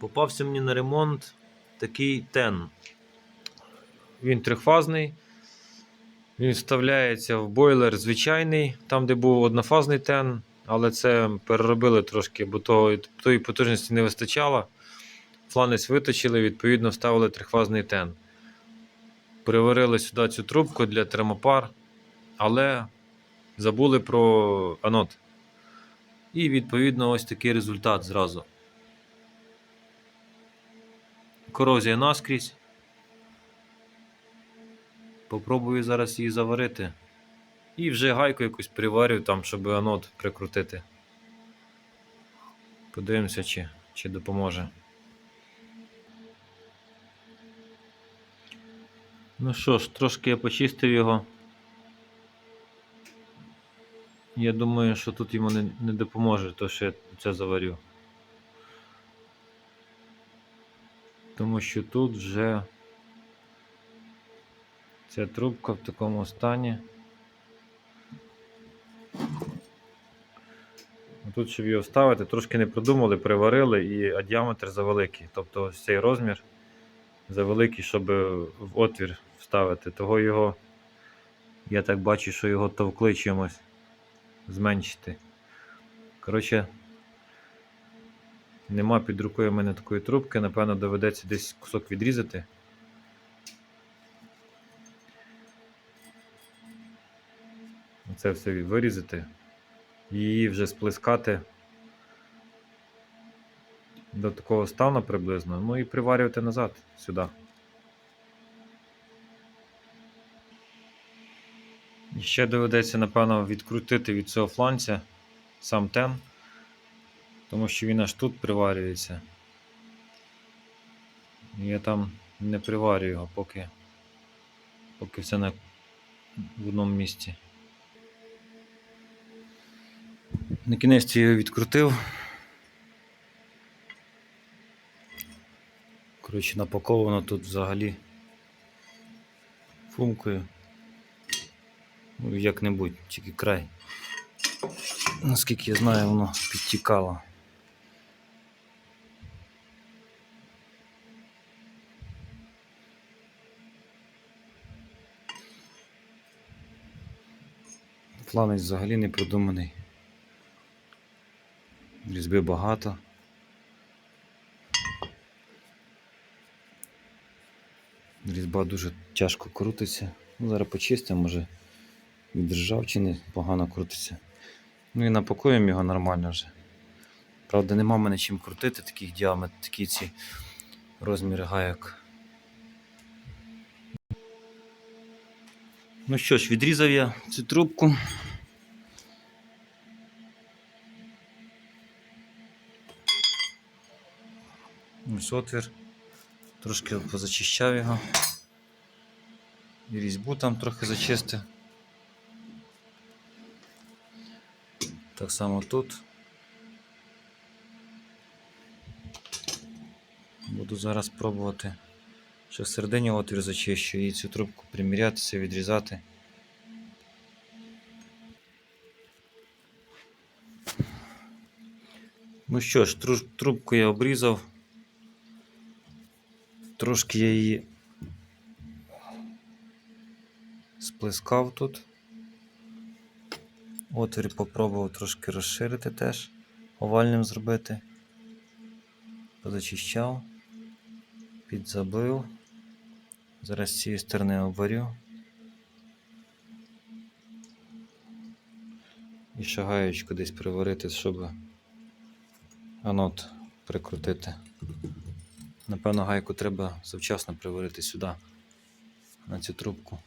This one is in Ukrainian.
Попався мені на ремонт такий тен. Він трьохфазний. Він вставляється в бойлер звичайний, там, де був однофазний тен, але це переробили трошки, бо того, тої потужності не вистачало. Фланець виточили, відповідно, вставили трьохфазний тен. Приварили сюди цю трубку для термопар, але забули про анод. І відповідно ось такий результат зразу. Корозія наскрізь. Попробую зараз її заварити. І вже гайку якусь приварю там, щоб анод прикрутити. Подивимося, чи, чи допоможе. Ну що ж, трошки я почистив його. Я думаю, що тут йому не, не допоможе, то що я це заварю. Тому що тут вже ця трубка в такому стані. Тут, щоб його вставити, трошки не продумали, приварили, і а діаметр завеликий. Тобто ось цей розмір завеликий, щоб в отвір вставити. Того його, я так бачу, що його товкли чимось зменшити. Коротше, нема під рукою в мене такої трубки, напевно, доведеться десь кусок відрізати. Це все вирізати. Її вже сплескати до такого стану приблизно, ну і приварювати назад сюди. І ще доведеться, напевно, відкрутити від цього фланця сам тен, тому що він аж тут приварюється. Я там не приварюю його, поки, поки все на, в одному місці. На кінець я його відкрутив. Коротше, напаковано тут взагалі фумкою. Ну, як-небудь, тільки край. Наскільки я знаю, воно підтікало. Фланець взагалі не продуманий. Різьби багато. Різьба дуже тяжко крутиться. Ну, зараз почистимо, може від ржавчини погано крутиться. Ну і напакуємо його нормально вже. Правда, нема мене чим крутити таких діаметр, такі ці розміри гаяк. Ну що ж, відрізав я цю трубку. Ось отвір. Трошки позачищав його. І різьбу там трохи зачистив. Так само тут. Буду зараз пробувати, що всередині отвір зачищу і цю трубку примірятися, відрізати. Ну що ж, трубку я обрізав. Трошки я її сплескав тут. Отвір попробував трошки розширити теж, овальним зробити. Позачищав, підзабив. Зараз з цієї сторони обварю. І шагаючку десь приварити, щоб анод прикрутити. Напевно, гайку треба завчасно приварити сюди, на цю трубку.